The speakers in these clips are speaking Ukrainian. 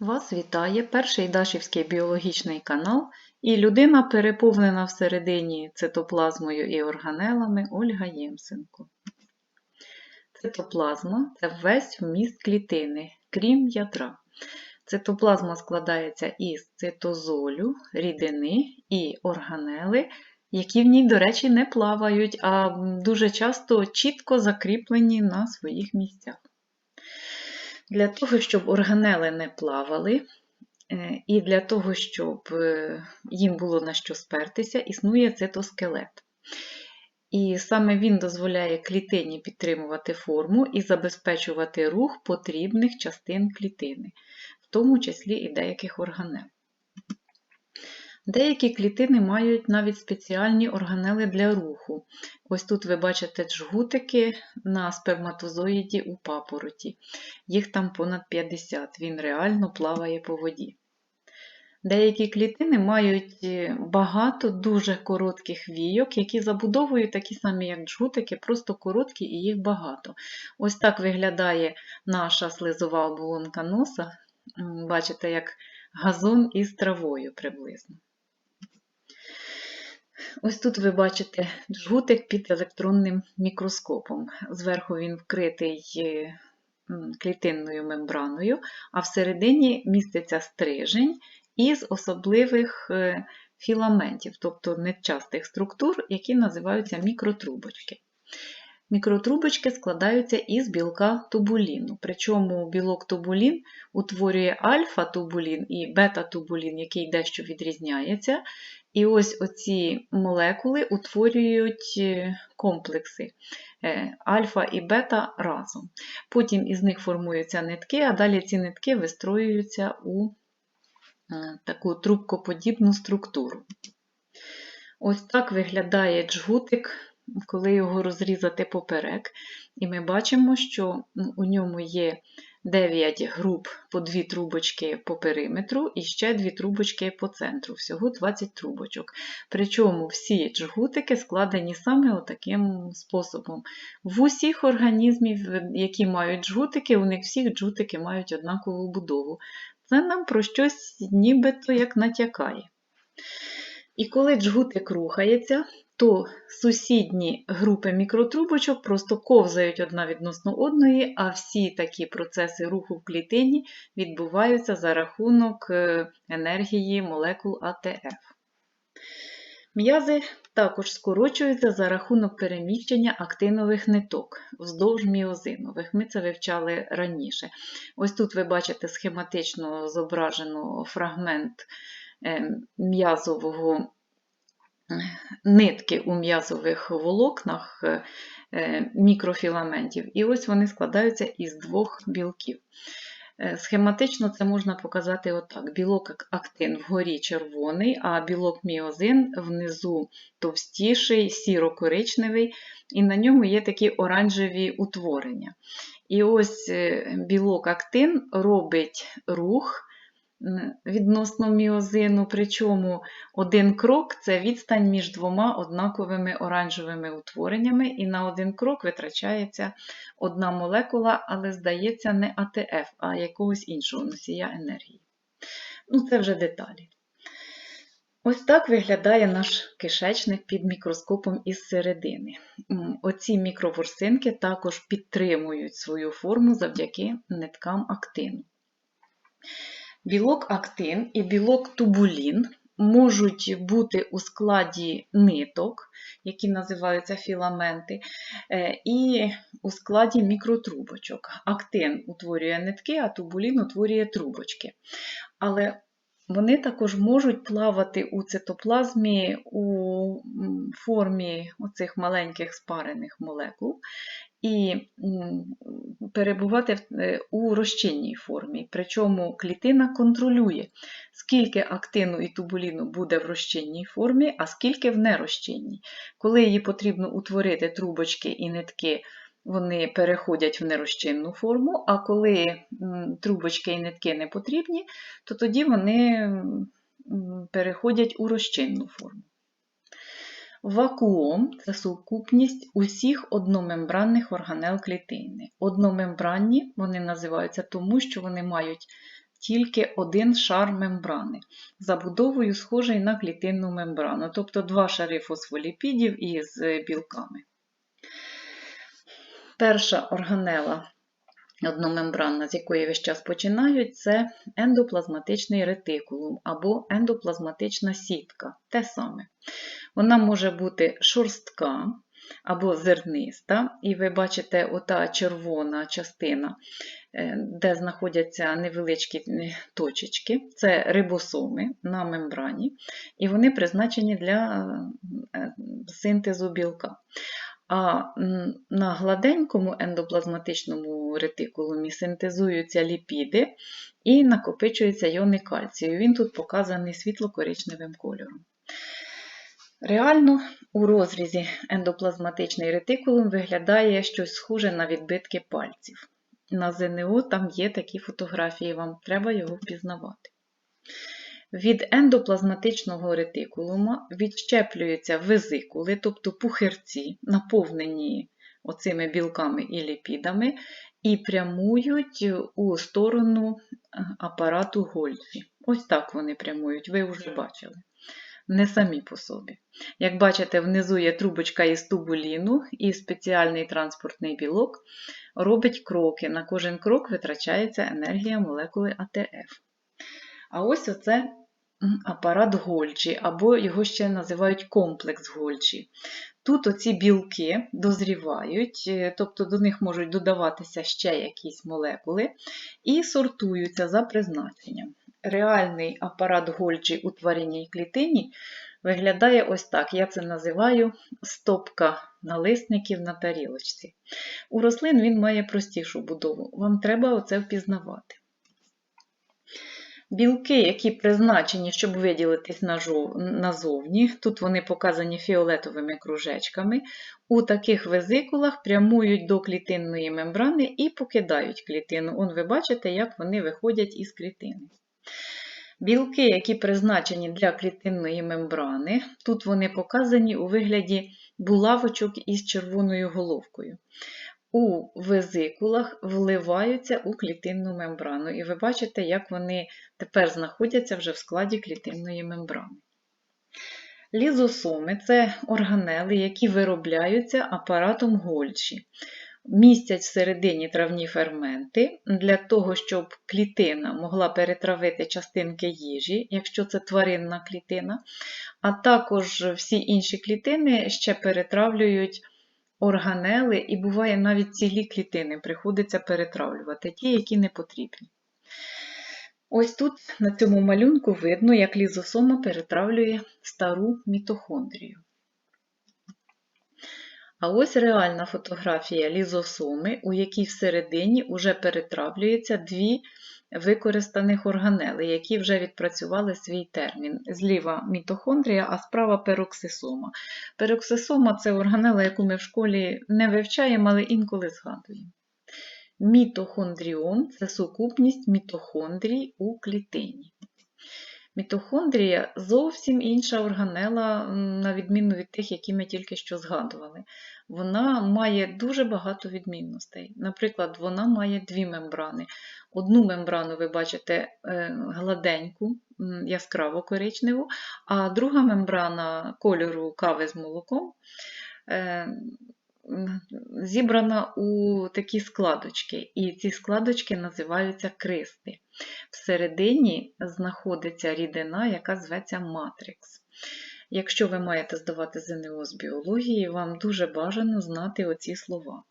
Вас вітає перший Дашівський біологічний канал і людина, переповнена всередині цитоплазмою і органелами Ольга Ємсенко. Цитоплазма це весь вміст клітини, крім ядра. Цитоплазма складається із цитозолю, рідини і органели, які в ній, до речі, не плавають, а дуже часто чітко закріплені на своїх місцях. Для того, щоб органели не плавали, е, і для того, щоб е, їм було на що спертися, існує цитоскелет. І саме він дозволяє клітині підтримувати форму і забезпечувати рух потрібних частин клітини, в тому числі і деяких органел. Деякі клітини мають навіть спеціальні органели для руху. Ось тут ви бачите джгутики на сперматозоїді у папороті. Їх там понад 50, він реально плаває по воді. Деякі клітини мають е, багато дуже коротких війок, які забудовують такі самі, як джгутики, просто короткі і їх багато. Ось так виглядає наша слизова оболонка носа. Бачите, як газон із травою приблизно. Ось тут ви бачите жгутик під електронним мікроскопом. Зверху він вкритий е, клітинною мембраною, а всередині міститься стрижень із особливих е, філаментів, тобто нечастих структур, які називаються мікротрубочки. Мікротрубочки складаються із білка тубуліну. Причому білок тубулін утворює альфа-тубулін і бета-тубулін, який дещо відрізняється. І ось оці молекули утворюють е, комплекси е, альфа і бета разом. Потім із них формуються нитки, а далі ці нитки вистроюються у е, таку трубкоподібну структуру. Ось так виглядає джгутик коли його розрізати поперек, і ми бачимо, що у ньому є 9 груп по 2 трубочки по периметру і ще 2 трубочки по центру, всього 20 трубочок. Причому всі джгутики складені саме таким способом. В усіх організмів, які мають джгутики, у них всіх джгутики мають однакову будову. Це нам про щось нібито як натякає. І коли джгутик рухається, то сусідні групи мікротрубочок просто ковзають одна відносно одної, а всі такі процеси руху в клітині відбуваються за рахунок е, енергії молекул АТФ. М'язи також скорочуються за рахунок переміщення актинових ниток вздовж міозинових. Ми це вивчали раніше. Ось тут ви бачите схематично зображено фрагмент е, м'язового нитки у м'язових волокнах е, мікрофіламентів, і ось вони складаються із двох білків. Е, схематично це можна показати отак: білок актин вгорі червоний, а білок міозин внизу товстіший, сіро-коричневий, і на ньому є такі оранжеві утворення. І ось е, білок актин робить рух відносно міозину, причому один крок це відстань між двома однаковими оранжевими утвореннями, і на один крок витрачається одна молекула, але, здається, не АТФ, а якогось іншого носія енергії. Ну, Це вже деталі. Ось так виглядає наш кишечник під мікроскопом із середини. Оці мікроворсинки також підтримують свою форму завдяки ниткам актину. Білок актин і білок тубулін можуть бути у складі ниток, які називаються філаменти, е, і у складі мікротрубочок. Актин утворює нитки, а тубулін утворює трубочки. Але вони також можуть плавати у цитоплазмі у формі оцих маленьких спарених молекул і перебувати е, у розчинній формі. Причому клітина контролює, скільки актину і тубуліну буде в розчинній формі, а скільки в нерозчинній. Коли її потрібно утворити трубочки і нитки, вони переходять в нерозчинну форму, а коли трубочки і нитки не потрібні, то тоді вони переходять у розчинну форму. Вакуом це сукупність усіх одномембранних органел клітини. Одномембранні вони називаються тому, що вони мають тільки один шар мембрани, забудовою схожий на клітинну мембрану, тобто два шари фосфоліпідів із білками. Перша органела одномембранна, з якої весь час починають, це ендоплазматичний ретикулум або ендоплазматична сітка. Те саме. Вона може бути шорстка або зерниста, і ви бачите ота червона частина, е, де знаходяться невеличкі е, точечки, це рибосоми на мембрані, і вони призначені для е, синтезу білка. А на гладенькому ендоплазматичному ретикулумі синтезуються ліпіди і накопичуються йони кальцію. Він тут показаний світло-коричневим кольором. Реально, у розрізі ендоплазматичний ретикулум виглядає щось схоже на відбитки пальців. На ЗНО там є такі фотографії, вам треба його впізнавати. Від ендоплазматичного ретикулума відщеплюються везикули, тобто пухирці, наповнені оцими білками і ліпідами, і прямують у сторону апарату Гольфі. Ось так вони прямують, ви вже бачили. Не самі по собі. Як бачите, внизу є трубочка із тубуліну і спеціальний транспортний білок робить кроки. На кожен крок витрачається енергія молекули АТФ. А ось оце апарат Гольджі, або його ще називають комплекс Гольджі. Тут оці білки дозрівають, е, тобто до них можуть додаватися ще якісь молекули, і сортуються за призначенням. Реальний апарат Гольджі у тваринній клітині виглядає ось так. Я це називаю стопка налисників на тарілочці. У рослин він має простішу будову. Вам треба оце впізнавати. Білки, які призначені, щоб виділитись назовні, тут вони показані фіолетовими кружечками, у таких везикулах прямують до клітинної мембрани і покидають клітину. Он ви бачите, як вони виходять із клітини. Білки, які призначені для клітинної мембрани, тут вони показані у вигляді булавочок із червоною головкою у везикулах вливаються у клітинну мембрану. І ви бачите, як вони тепер знаходяться вже в складі клітинної мембрани. Лізосоми це органели, які виробляються апаратом Гольчі. Містять всередині травні ферменти для того, щоб клітина могла перетравити частинки їжі, якщо це тваринна клітина, а також всі інші клітини ще перетравлюють органели, і буває навіть цілі клітини приходиться перетравлювати, ті, які не потрібні. Ось тут на цьому малюнку видно, як лізосома перетравлює стару мітохондрію. А ось реальна фотографія лізосоми, у якій всередині вже перетравлюються дві використаних органели, які вже відпрацювали свій термін. Зліва мітохондрія, а справа пероксисома. Пероксисома це органела, яку ми в школі не вивчаємо, але інколи згадуємо. Мітохондріон це сукупність мітохондрій у клітині. Мітохондрія зовсім інша органела, на відміну від тих, які ми тільки що згадували. Вона має дуже багато відмінностей. Наприклад, вона має дві мембрани. Одну мембрану ви бачите е, гладеньку, яскраво коричневу, а друга мембрана кольору кави з молоком е, зібрана у такі складочки, і ці складочки називаються кристи. Всередині знаходиться рідина, яка зветься матрикс. Якщо ви маєте здавати ЗНО з біології, вам дуже бажано знати оці слова.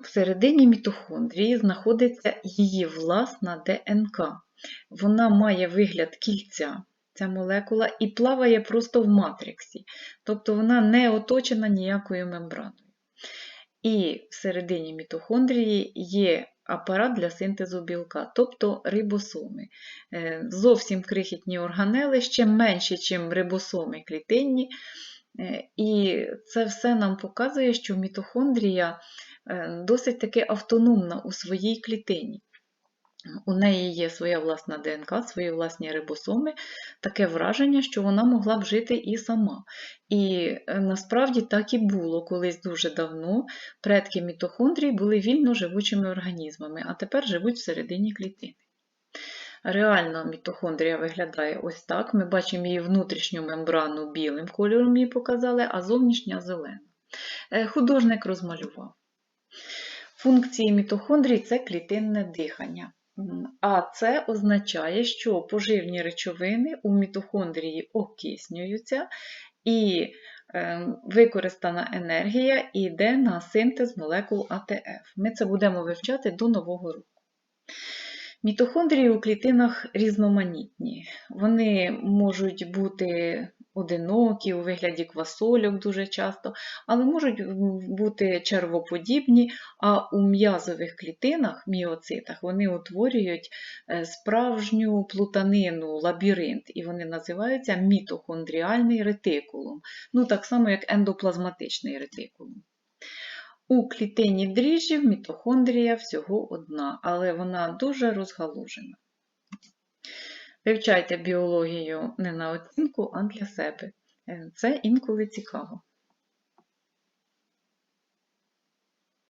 Всередині мітохондрії знаходиться її власна ДНК. Вона має вигляд кільця, ця молекула, і плаває просто в матриксі, тобто вона не оточена ніякою мембраною. І всередині мітохондрії є апарат для синтезу білка, тобто рибосоми. Е, зовсім крихітні органели, ще менші, ніж рибосоми клітинні. Е, і це все нам показує, що мітохондрія е, досить таки автономна у своїй клітині. У неї є своя власна ДНК, свої власні рибосоми, таке враження, що вона могла б жити і сама. І е, насправді так і було колись дуже давно. Предки мітохондрій були вільно живучими організмами, а тепер живуть всередині клітини. Реально мітохондрія виглядає ось так. Ми бачимо її внутрішню мембрану білим кольором її показали, а зовнішня зелена. Е, Художник розмалював. Функції мітохондрій це клітинне дихання. А це означає, що поживні речовини у мітохондрії окиснюються і е, використана енергія йде на синтез молекул АТФ. Ми це будемо вивчати до Нового року. Мітохондрії у клітинах різноманітні. Вони можуть бути одинокі у вигляді квасольок дуже часто, але можуть бути червоподібні, а у м'язових клітинах, міоцитах, вони утворюють е, справжню плутанину, лабіринт, і вони називаються мітохондріальний ретикулум. Ну, так само, як ендоплазматичний ретикулум. У клітині дріжджів мітохондрія всього одна, але вона дуже розгалужена. Вивчайте біологію не на оцінку, а для себе. Е, Це інколи цікаво.